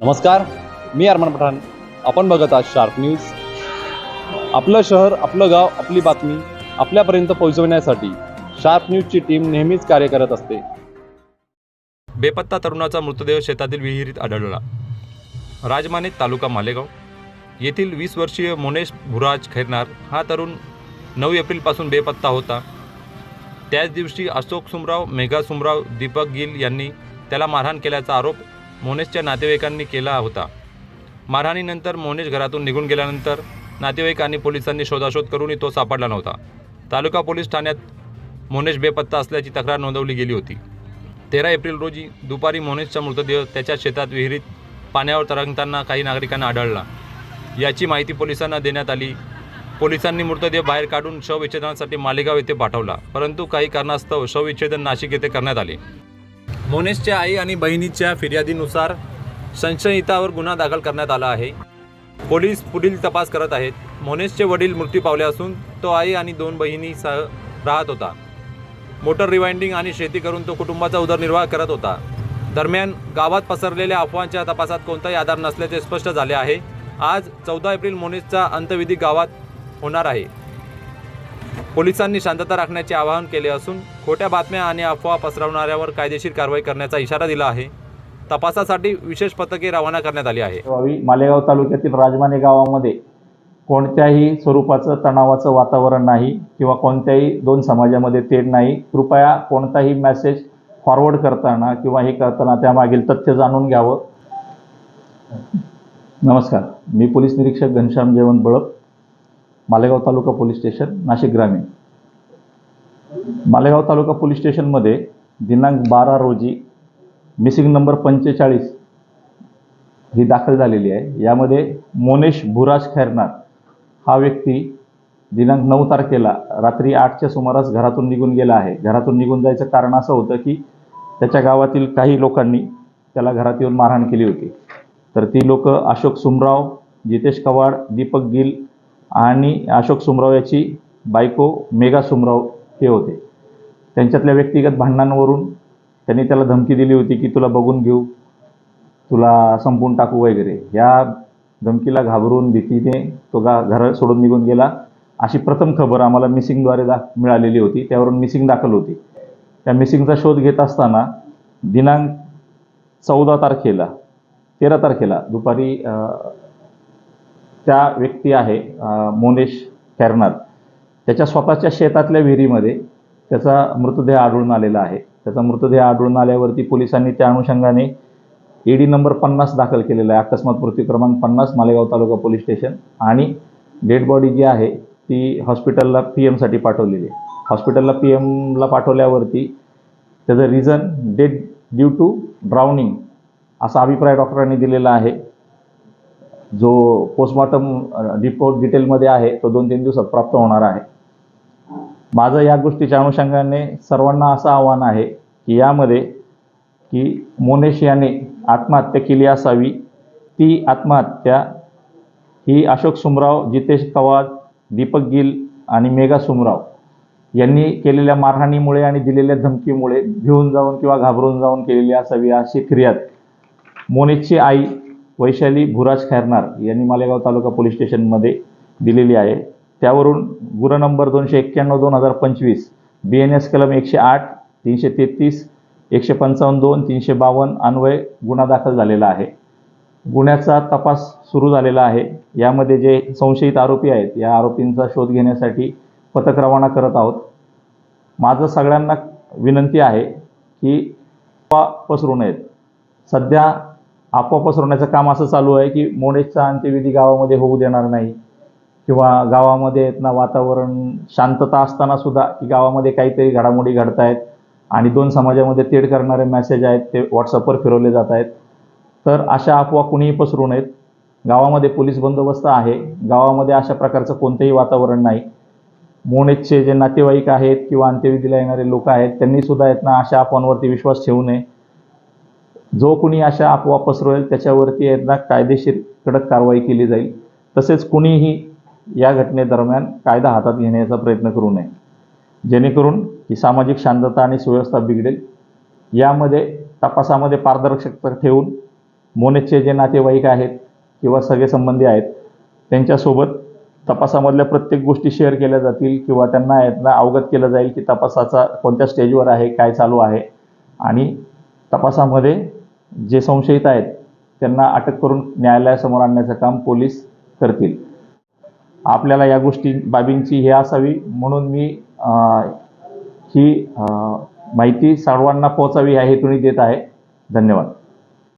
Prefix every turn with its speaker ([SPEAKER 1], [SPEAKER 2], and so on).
[SPEAKER 1] नमस्कार मी अरमान पठाण. आपण बघत आहात शार्प न्यूज आपलं शहर आपलं गाव आपली बातमी आपल्यापर्यंत पोहोचवण्यासाठी शार्प न्यूजची टीम नेहमीच कार्य करत असते.
[SPEAKER 2] बेपत्ता तरुणाचा मृतदेह शेतातील विहिरीत आढळला. राजमाने तालुका मालेगाव. येथील वीस वर्षीय मोनेश भुराज खैरनार हा तरुण नऊ एप्रिलपासून बेपत्ता होता. त्याच दिवशी अशोक सुमराव मेघा सुमराव दीपक गिल यांनी त्याला मारहाण केल्याचा आरोप मोनेशच्या नातेवाईकांनी केला होता. मारहाणीनंतर मोनेश घरातून निघून गेल्यानंतर नातेवाईक आणि पोलिसांनी शोधाशोध करूनही तो सापडला नव्हता. तालुका पोलीस ठाण्यात मोनेश बेपत्ता असल्याची तक्रार नोंदवली गेली होती. तेरा एप्रिल रोजी दुपारी मोनेशचा मृतदेह त्याच्या शेतात विहिरीत पाण्यावर तरंगताना काही नागरिकांना आढळला. याची माहिती पोलिसांना देण्यात आली. पोलिसांनी मृतदेह बाहेर काढून शवविच्छेदनासाठी मालेगाव येथे पाठवला परंतु काही कारणास्तव शवविच्छेदन नाशिक येथे करण्यात आले. मोनेशच्या आई आणि बहिणीच्या फिर्यादीनुसार संशयितावर गुन्हा दाखल करण्यात आला आहे. पोलीस पुढील तपास करत आहेत. मोनेशचे वडील मृत्यू पावले असून तो आई आणि दोन बहिणीसह राहत होता. मोटर रिवाइंडिंग आणि शेती करून तो कुटुंबाचा उदरनिर्वाह करत होता. दरम्यान गावात पसरलेल्या अफवांच्या तपासात कोणताही आधार नसल्याचे स्पष्ट झाले आहे. आज चौदा एप्रिल मोनेसचा अंत्यविधी गावात होणार आहे. पोलिसांनी शांतता राखण्याचे आवाहन केले असून खोट्या बातम्या आणि अफवा पसरवणाऱ्यावर कायदेशीर कारवाई करण्याचा इशारा दिला आहे. तपासासाठी विशेष पथके रवाना करण्यात आली आहे.
[SPEAKER 3] मालेगाव तालुक्यातील राजमाने गावामध्ये कोणत्याही स्वरूपाचं तणावाचं वातावरण नाही किंवा कोणत्याही दोन समाजामध्ये तेढ नाही. कृपया कोणताही मेसेज फॉरवर्ड करताना किंवा हे करताना त्यामागील तथ्य जाणून घ्यावं. नमस्कार. मी पोलीस निरीक्षक घनश्याम जयवंत बळप मालेगाव तालुका पोलीस स्टेशन नाशिक ग्रामीण. मालेगाव तालुका पोलीस स्टेशनमध्ये दिनांक बारा रोजी मिसिंग नंबर पंचेचाळीस ही दाखल झालेली आहे. यामध्ये मोनेश भुराज खैरनार हा व्यक्ती दिनांक नऊ तारखेला रात्री आठच्या सुमारास घरातून निघून गेला आहे. घरातून निघून जायचं कारण असं होतं की त्याच्या गावातील काही लोकांनी त्याला घरात येऊन मारहाण केली होती. तर ती लोक अशोक सुमराव जितेश कवाड दीपक गिल आणि अशोक सुमराव याची बायको मेघा सुमराव हे होते. त्यांच्यातल्या व्यक्तिगत भांडणांवरून त्यांनी त्याला धमकी दिली होती की तुला बघून घेऊ तुला संपून टाकू वगैरे. या धमकीला घाबरून भीतीने तो गा घर सोडून निघून गेला. अशी प्रथम खबर आम्हाला मिसिंगद्वारे दा मिळालेली होती. त्यावरून मिसिंग दाखल होती. त्या मिसिंगचा शोध घेत असताना दिनांक चौदा तारखेला तेरा तारखेला दुपारी त्या व्यक्ती आहे मोनेश खैरनार. त्याच्या स्वतःच्या शेतातल्या विहिरीमध्ये त्याचा मृतदेह आढळून आलेला आहे. त्याचा मृतदेह आढळून आल्यावरती पोलिसांनी त्या अनुषंगाने ईडी नंबर पन्नास दाखल केलेला आहे. अकस्मात मृत्यू क्रमांक पन्नास मालेगाव तालुका पोलीस स्टेशन. आणि डेड बॉडी जी आहे ती हॉस्पिटलला पी एमसाठी पाठवलेली आहे. हॉस्पिटलला पी एमला पाठवल्यावरती त्याचं reason dead due to drowning असा अभिप्राय डॉक्टरांनी दिलेला आहे. जो पोस्टमॉर्टम रिपोर्ट डिटेलमध्ये आहे तो दोन तीन दिवसात प्राप्त होणार आहे. माझं या गोष्टीच्या अनुषंगाने सर्वांना असं आव्हान आहे की यामध्ये की मोनेश याने आत्महत्या केली असावी. ती आत्महत्या ही अशोक सुमराव जितेश पवार दीपक गिल आणि मेघा सुमराव यांनी केलेल्या मारहाणीमुळे आणि दिलेल्या धमकीमुळे भिवून जाऊन किंवा घाबरून जाऊन केलेली असावी अशी फिर्याद मोनेशची आई वैशाली भुराज खैरनार यांनी मालेगाव तालुका पोलीस स्टेशनमध्ये दिलेली आहे. त्यावरून गुन्हा नंबर दोनशे एक्क्याण्णव दोन हजार पंचवीस बी एन एस कलम एकशे आठ तीनशे तेहतीस एकशे पंचावन्न दोन तीनशे बावन्न अन्वय गुन्हा दाखल झालेला आहे. गुन्ह्याचा तपास सुरू झालेला आहे. यामध्ये जे संशयित आरोपी आहेत या आरोपींचा शोध घेण्यासाठी पथक रवाना करत आहोत. माझं सगळ्यांना विनंती आहे की पसरू नयेत. सध्या अफवा पसरवण्याचं काम असं चालू आहे की मोडेशचा अंत्यविधी गावामध्ये होऊ देणार नाही. किंवा गावामध्ये ना वातावरण शांतता असताना सुद्धा की गावामध्ये काहीतरी घडामोडी घडत आहेत आणि दोन समाजामध्ये तेढ करणारे मेसेज आहेत ते व्हॉट्सअपवर फिरवले जात आहेत. तर अशा अफवा कुणीही पसरू नयेत. गावामध्ये पोलीस बंदोबस्त आहे. गावामध्ये अशा प्रकारचं कोणतंही वातावरण नाही. मोनेजचे जे नातेवाईक आहेत किंवा अंत्यविधीला येणारे लोक आहेत त्यांनी सुद्धा आहेत ना अशा अफवांवरती विश्वास ठेवू नये. जो कुणी अशा अफवा पसरवेल त्याच्यावरती एकदा कायदेशीर कडक कारवाई केली जाईल. तसेच कुणीही या घटनेदरम्यान कायदा हातात घेण्याचा प्रयत्न करू नये. जेणेकरून ही सामाजिक शांतता आणि सुव्यवस्था बिघडेल. यामध्ये तपासामध्ये पारदर्शकता ठेवून मोनेचे जे नातेवाईक आहेत किंवा सगळे संबंधी आहेत त्यांच्यासोबत तपासामधल्या प्रत्येक गोष्टी शेअर केल्या जातील किंवा त्यांना यातनं अवगत केलं जाईल की तपासाचा कोणत्या स्टेजवर आहे काय चालू आहे. आणि तपासामध्ये जे संशयित आहेत त्यांना अटक करून न्यायालयासमोर आणण्याचं काम पोलीस करतील. आपल्याला या गोष्टी बाबींची हे असावी म्हणून मी ही माहिती सर्वांना पोहोचावी या हेतूने देत आहे. धन्यवाद.